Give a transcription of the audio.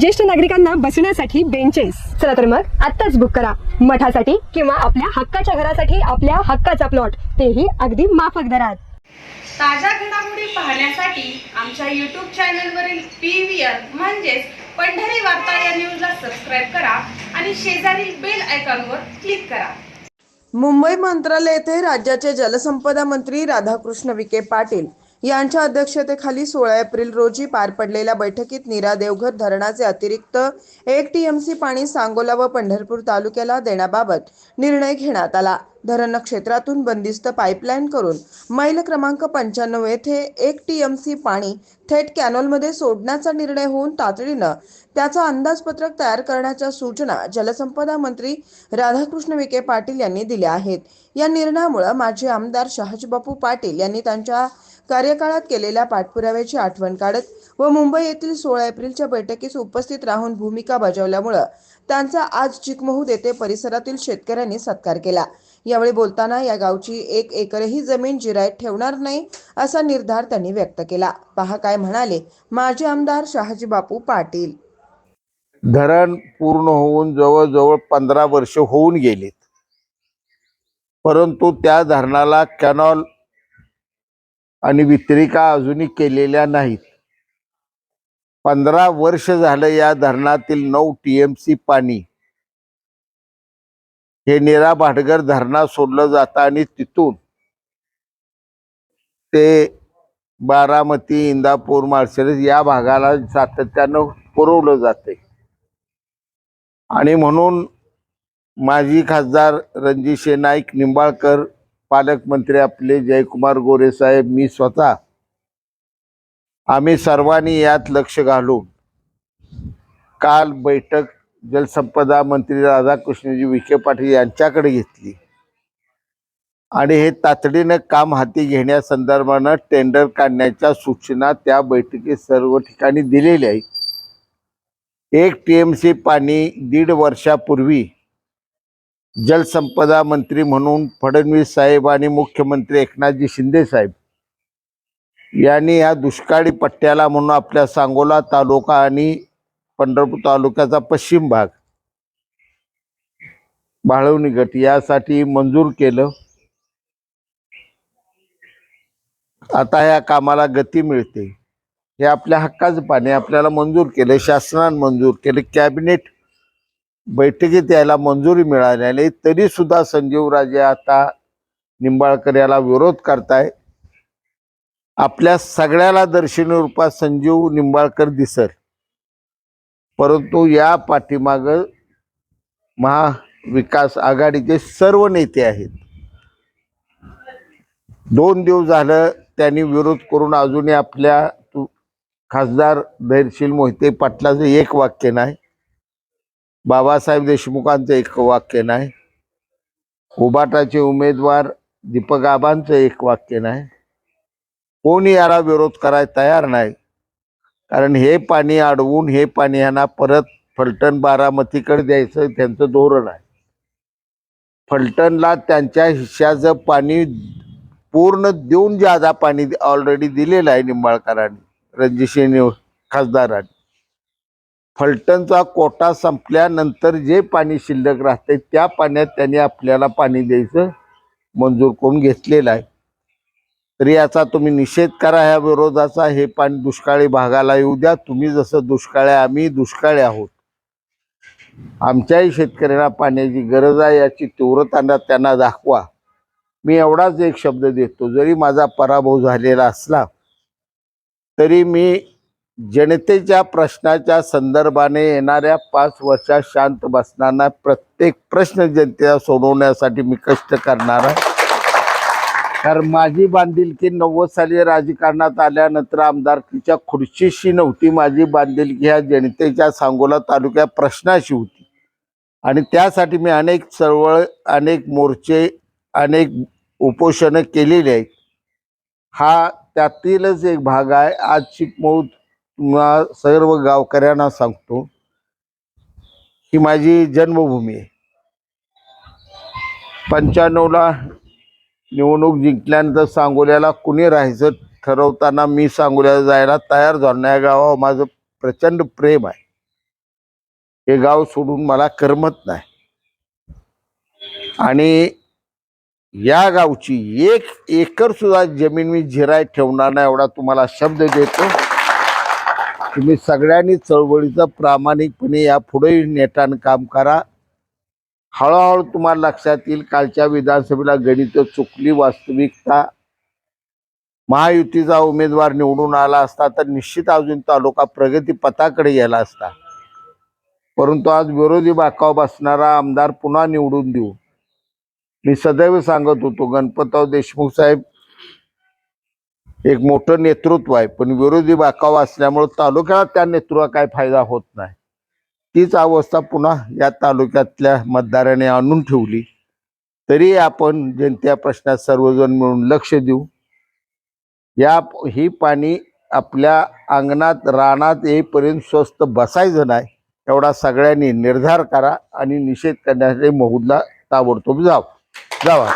ज्येष्ठ नागरिकांना बसण्यासाठी बेंचेस चला तर मग आत्ताच बुक करा. मठासाठी किंवा आपल्या हक्काच्या घरासाठी आपल्या हक्काचा प्लॉट तेही अगदी माफक दरात. ताज्या घडामोडी पाहण्यासाठी आमच्या यूट्यूब चॅनलवरील पी व्ही आर म्हणजेच पंढरी वार्ता या न्यूजला सबस्क्राईब करा आणि शेजारील बेल आयकॉनवर क्लिक करा. मुंबई मंत्रालय येथे राज्याचे जलसंपदा मंत्री राधाकृष्ण विखे पाटील यांच्या अध्यक्षतेखाली सोळा एप्रिल रोजी पार पडलेल्या बैठकीत नीरा देवघर धरणाचे अतिरिक्त एक टीएमसी पाणी सांगोला व पंढरपूर तालुक्याला देण्याबाबत निर्णय घेण्यात आला. धरण क्षेत्रातून बंदिस्त पाईपलाईन करून मैल क्रमांक पंच्याण्णव येथे एक टीएमसी पाणी थेट कॅनॉलमध्ये सोडण्याचा निर्णय होऊन तातडीनं त्याचा अंदाजपत्रक तयार करण्याच्या सूचना जलसंपदा मंत्री राधाकृष्ण विखे पाटील यांनी दिल्या आहेत. या निर्णयामुळे माजी आमदार शहाजीबापू पाटील यांनी त्यांच्या कार्यकाळात केलेल्या पाठपुराव्याची आठवण काढत व मुंबई येथील सोळा एप्रिलच्या बैठकीस उपस्थित राहून भूमिका बजावल्यामुळं त्यांचा आज चिकमहू येथे परिसरातील शेतकऱ्यांनी सत्कार केला. यावेळी बोलताना या गावची एक एकरही जमीन जिरायत ठेवणार नाही असा निर्धार त्यांनी व्यक्त केला. पहा काय म्हणाले माजी आमदार शहाजी बापू पाटील. धरण पूर्ण होऊन जवळजवळ पंधरा वर्ष होऊन गेलीत. परंतु त्या धरणाला कॅनॉल आणि वितरिका अजूनही केलेल्या नाहीत. पंधरा वर्ष झालं या धरणातील नऊ टी एम सी पाणी. हे नेरा भाटगर धरणात सोडलं जातं आणि तिथून ते बारामती इंदापूर माळशिरस या भागाला सातत्यानं पुरवलं जाते आणि म्हणून माजी खासदार रणजितशे नाईक निंबाळकर पालकमंत्री आपले जयकुमार गोरे साहेब मी स्वतः आम्ही सर्वांनी यात लक्ष घालून काल बैठक जलसंपदा मंत्री राधाकृष्णजी विखे पाटील यांच्याकडे घेतली. आणि हे तातडीनं काम हाती घेण्यासंदर्भानं टेंडर काढण्याच्या सूचना त्या बैठकीत सर्व ठिकाणी दिलेल्या आहेत. एक टी एम सी पाणी दीड वर्षापूर्वी जलसंपदा मंत्री म्हणून फडणवीस साहेब आणि मुख्यमंत्री एकनाथजी शिंदे साहेब. यांनी या दुष्काळी पट्ट्याला म्हणून आपल्या सांगोला तालुका आणि पंढरपूर तालुक्याचा पश्चिम भाग. बाळवणी गट यासाठी मंजूर केलं. आता या कामाला गती मिळते. हे आपल्या हक्काचं पाणी आपल्याला मंजूर केलं शासनानं मंजूर केलं कॅबिनेट बैठकीत यायला मंजुरी मिळालेली तरी सुद्धा संजीवराजे आता निंबाळकर याला विरोध करताय. आपल्या सगळ्याला दर्शनी रूपात संजीव निंबाळकर दिसत परंतु या पाठीमाग महाविकास आघाडीचे सर्व नेते आहेत. दोन दिवस झालं त्यांनी विरोध करून अजूनही आपल्या तु- खासदार धैर्यशील मोहिते पाटलाचं एक वाक्य नाही. बाबासाहेब देशमुखांचं एक वाक्य नाही. उबाटाचे उमेदवार दीपक आबांचं एक वाक्य नाही. कोणी याला विरोध करायला तयार नाही. कारण हे पाणी अडवून हे पाणी यांना परत फलटण बारामतीकडे द्यायचं त्यांचं धोरण आहे. फलटणला त्यांच्या हिश्श्याचं पाणी पूर्ण देऊन जादा पाणी ऑलरेडी दिलेलं आहे निंबाळकरांनी रणजितसिंह खासदारांनी. फलटणचा कोटा संपल्यानंतर जे पाणी शिल्लक राहते त्या पाण्यात त्यांनी आपल्याला पाणी द्यायचं मंजूर करून घेतलेलं आहे. तर याचा तुम्ही निषेध करा ह्या विरोधाचा हे पाणी दुष्काळी भागाला येऊ द्या. तुम्ही जसं दुष्काळ आहे, आम्ही दुष्काळी आहोत. आमच्याही शेतकऱ्यांना पाण्याची गरज आहे याची तीव्रता त्यांना दाखवा. मी एवढाच एक शब्द देतो जरी माझा पराभव झालेला असला तरी मी जनतेच्या प्रश्नाच्या संदर्भाने येणाऱ्या पाच वर्षात शांत बसणारा प्रत्येक प्रश्न जनतेला सोडवण्यासाठी मी कष्ट करणार आहे. कारण माझी बांधिलकी नव्वद साली राजकारणात आल्यानंतर आमदारकीच्या खुर्चीशी नव्हती माझी बांधिलकी ह्या जनतेच्या सांगोला तालुक्या प्रश्नाशी होती. आणि त्यासाठी मी अनेक चळवळ अनेक मोर्चे अनेक उपोषणं केलेली आहेत. हा त्यातीलच एक भाग आहे. आज चिकमौत तुम्हा सर्व गावकऱ्यांना सांगतो ही माझी जन्मभूमी आहे. पंच्याण्णवला निवडणूक जिंकल्यानंतर सांगोल्याला कुणी राहायचं ठरवताना मी सांगोल्याला जायला तयार झालो या गावावर माझं प्रचंड प्रेम आहे. हे गाव सोडून मला करमत नाही. आणि या गावची एक एकर सुद्धा जमीन मी झिराय ठेवणार नाही एवढा तुम्हाला शब्द देतो. तुम्ही सगळ्यांनी चळवळीचं प्रामाणिकपणे या पुढे नेटान काम करा. हळूहळू तुम्हाला लक्षात येईल कालच्या विधानसभेला गणित चुकली वास्तविकता. महायुतीचा उमेदवार निवडून आला असता तर निश्चित अजून तालुका प्रगती पथाकडे गेला असता. परंतु आज विरोधी बाकाव बसणारा आमदार पुन्हा निवडून देऊ. मी सदैव सांगत होतो गणपतराव देशमुख साहेब एक मोठं नेतृत्व आहे पण विरोधी बाकाव असल्यामुळे तालुक्याला त्या नेतृत्वा काय फायदा होत नाही. तीच अवस्था पुन्हा या तालुक्यातल्या मतदाराने आणून ठेवली. तरी आपण जनतेच्या प्रश्नात सर्वजण मिळून लक्ष देऊ. या ही पाणी आपल्या अंगणात रानात येईपर्यंत स्वस्त बसायचं नाही. एवढा सगळ्यांनी निर्धार करा आणि निषेध करण्यासाठी मोहूदला ताबडतोब जाव. जावा.